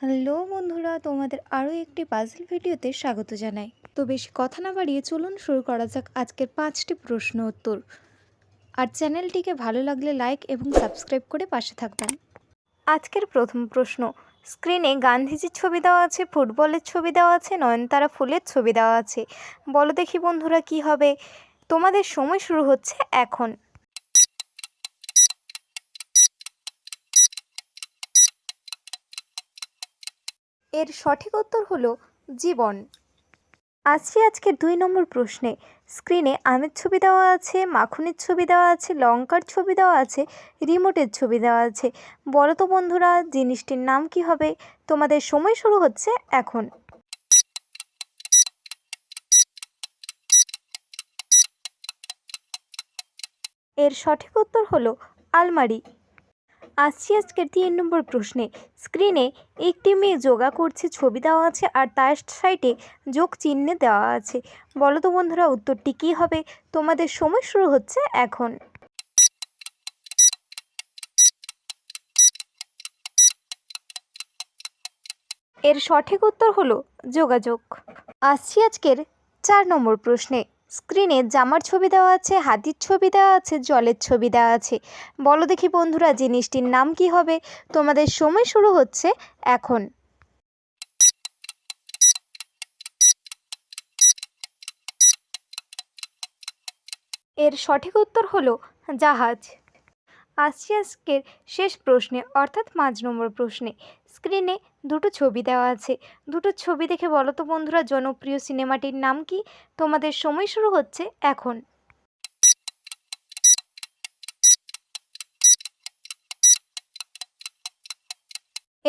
Hello বন্ধুরা, তোমাদের আরও একটি পাজল ভিডিওতে স্বাগত জানাই। তো বেশি কথা না বাড়িয়ে চলুন, শুরু করা যাক আজকের পাঁচটি প্রশ্ন উত্তর। আর চ্যানেলটিকে ভালো লাগলে লাইক এবং সাবস্ক্রাইব করে পাশে থাকবেন। আজকের প্রথম প্রশ্ন স্ক্রিনে গান্ধীজির ছবি দেওয়া আছে, ফুটবলের ছবি দেওয়া আছে, নয়নতারা ফুলের ছবি দেওয়া আছে। বলো দেখি বন্ধুরা কি হবে? তোমাদের সময় শুরু হচ্ছে এখন। এর সঠিক উত্তর হলো জীবন। আসছি আজকের দুই নম্বর প্রশ্নে। স্ক্রিনে আমের ছবি দেওয়া আছে, মাখনের ছবি দেওয়া আছে, লঙ্কার ছবি দেওয়া আছে, রিমোটের ছবি দেওয়া আছে। বলো তো বন্ধুরা, জিনিসটির নাম কি হবে? তোমাদের সময় শুরু হচ্ছে এখন। এর সঠিক উত্তর হলো আলমারি। আসছি আজকের তিন নম্বর প্রশ্নে। স্ক্রিনে একটি মেয়ে যোগা করছে, ছবি দেওয়া আছে আর তার সাইডে যোগ চিহ্নে দেওয়া আছে। বলো তো বন্ধুরা, উত্তরটি কী হবে? তোমাদের সময় শুরু হচ্ছে এখন। এর সঠিক উত্তর হলো যোগাযোগ। আসছি আজকের চার নম্বর প্রশ্নে। স্ক্রিনে জামার ছবি দেওয়া আছে, হাতির ছবি দেওয়া আছে, জলের ছবি দেওয়া আছে। বলো দেখি বন্ধুরা, জিনিসটির নাম কি হবে? তোমাদের সময় শুরু হচ্ছে এখন। এর সঠিক উত্তর হলো জাহাজ। আসছি আজকের শেষ প্রশ্নে, অর্থাৎ পাঁচ নম্বর প্রশ্নে, স্ক্রিনে দুটো ছবি দেওয়া আছে। দুটো ছবি দেখে বলো তো বন্ধুরা, জনপ্রিয় সিনেমাটির নাম কি? তোমাদের সময় শুরু হচ্ছে এখন।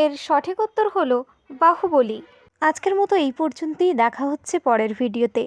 এর সঠিক উত্তর হলো বাহুবলী। আজকের মতো এই পর্যন্তই, দেখা হচ্ছে পরের ভিডিওতে।